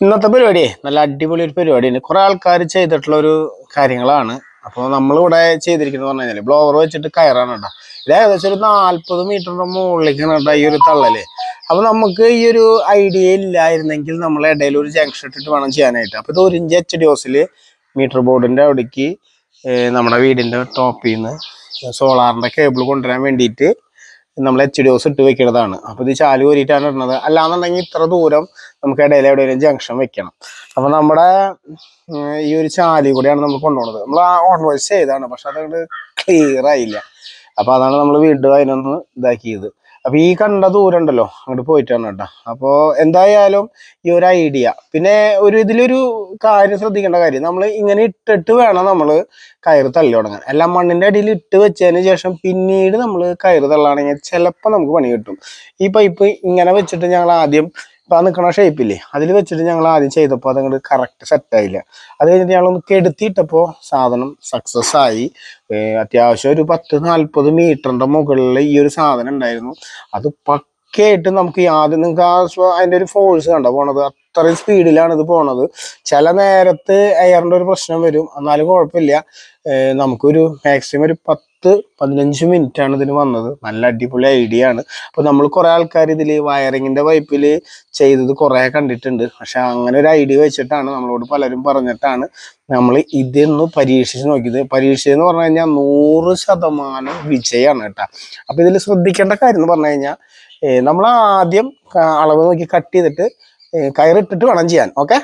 ഇന്നത്തെ പരിപാടി നല്ല അടിപൊളി ഒരു പരിപാടിയാണ്. കുറെ ആൾക്കാർ ചെയ്തിട്ടുള്ള ഒരു കാര്യങ്ങളാണ്. അപ്പോൾ നമ്മളിവിടെ ചെയ്തിരിക്കുന്നത് പറഞ്ഞു കഴിഞ്ഞാൽ ബ്ലോവർ വെച്ചിട്ട് കയറാണ് കേട്ടോ. ഇത് ഏകദേശം ഒരു നാല്പത് മീറ്ററിന്റെ മുകളിലേക്കാണ് കേട്ടോ ഈ ഒരു തള്ളൽ. അപ്പൊ നമുക്ക് ഈ ഒരു ഐഡിയ ഇല്ലായിരുന്നെങ്കിൽ നമ്മൾ ഇടയിൽ ഒരു ജംഗ്ഷൻ ഇട്ടിട്ട് വേണം ചെയ്യാനായിട്ട്. അപ്പൊ ഇത് ഒരു ഇഞ്ച് എച്ച് ഡി ഓസിൽ മീറ്റർ ബോർഡിന്റെ അവിടേക്ക് നമ്മുടെ വീടിന്റെ ടോപ്പിൽ നിന്ന് സോളാറിന്റെ കേബിൾ കൊണ്ടുവരാൻ വേണ്ടിയിട്ട് നമ്മൾ എച്ച് ഡി ഓസ് ഇട്ട് വെക്കുന്നതാണ് അപ്പൊ ഇത് ചാലു കോരിയിട്ടാണ് ഇടുന്നത്. അല്ലാന്നുണ്ടെങ്കിൽ ഇത്ര ദൂരം നമുക്ക് ഇടയിൽ എവിടെയെങ്കിലും ജംഗ്ഷൻ വെക്കണം. അപ്പൊ നമ്മുടെ ഈ ഒരു ചാലി കൂടെയാണ് നമ്മൾ കൊണ്ടുപോകുന്നത്. നമ്മൾ ആ ഓൺ വോയിസ് ചെയ്താണ് പക്ഷെ അതങ്ങോട്ട് ക്ലിയർ ആയില്ല. അപ്പൊ അതാണ് നമ്മൾ വീണ്ടും അതിനൊന്ന് ഇതാക്കിയത്. അപ്പൊ ഈ കണ്ട ദൂരം ഉണ്ടല്ലോ അങ്ങോട്ട് പോയിട്ടാണ് കേട്ടോ. അപ്പോ എന്തായാലും ഈ ഒരു ഐഡിയ പിന്നെ ഒരു ഇതിലൊരു കാര്യം ശ്രദ്ധിക്കേണ്ട കാര്യം നമ്മൾ ഇങ്ങനെ ഇട്ടിട്ട് വേണം നമ്മൾ കയറ് തള്ളി തുടങ്ങാൻ. എല്ലാം മണ്ണിന്റെ അടിയിൽ ഇട്ട് വെച്ചതിന് ശേഷം പിന്നീട് നമ്മൾ കയറ് തള്ളാണെങ്കിൽ ചിലപ്പോൾ നമുക്ക് പണി കിട്ടും. ഈ പൈപ്പ് ഇങ്ങനെ വെച്ചിട്ട് ഞങ്ങൾ ആദ്യം ഇപ്പൊ ആ നിൽക്കണ ഷേപ്പില്ലേ അതിൽ വെച്ചിട്ട് ഞങ്ങൾ ആദ്യം ചെയ്തപ്പോൾ അതങ്ങോട്ട് കറക്റ്റ് സെറ്റായില്ല അത് കഴിഞ്ഞിട്ട് ഞങ്ങളൊന്ന് കെടുത്തിയിട്ടപ്പോൾ സാധനം സക്സസ് ആയി. അത്യാവശ്യം ഒരു പത്ത് നാൽപ്പത് മീറ്ററിന്റെ മുകളിൽ ഈ ഒരു സാധനം ഉണ്ടായിരുന്നു. അത് പക്കയായിട്ട് നമുക്ക് ആദ്യം നിങ്ങൾക്ക് ആ അതിന്റെ ഒരു ഫോഴ്സ് കണ്ടോ? പോണത് അത്രയും സ്പീഡിലാണ് ഇത് പോണത്. ചില നേരത്ത് എയറിന്റെ ഒരു പ്രശ്നം വരും. എന്നാലും കുഴപ്പമില്ല. നമുക്കൊരു മാക്സിമം ഒരു പത്ത് പതിനഞ്ച് മിനിറ്റ് ആണ് ഇതിന് വന്നത്. നല്ല അടിപൊളി ഐഡിയ ആണ്. അപ്പൊ നമ്മൾ കുറെ ആൾക്കാർ ഇതിൽ വയറിങ്ങിന്റെ പൈപ്പിൽ ചെയ്തത് കുറെ കണ്ടിട്ടുണ്ട്. പക്ഷെ അങ്ങനെ ഒരു ഐഡിയ വെച്ചിട്ടാണ് നമ്മളോട് പലരും പറഞ്ഞിട്ടാണ് നമ്മൾ ഇതൊന്ന് പരീക്ഷിച്ച് നോക്കിയത്. പരീക്ഷയെന്ന് പറഞ്ഞു കഴിഞ്ഞാൽ നൂറ് ശതമാനം വിജയമാണ് കേട്ടോ. അപ്പൊ ഇതിൽ ശ്രദ്ധിക്കേണ്ട കാര്യം എന്ന് പറഞ്ഞു കഴിഞ്ഞാൽ നമ്മൾ ആദ്യം അളവ് നോക്കി കട്ട് ചെയ്തിട്ട് കയറിട്ടിട്ട് വേണം ചെയ്യാൻ. ഓക്കെ?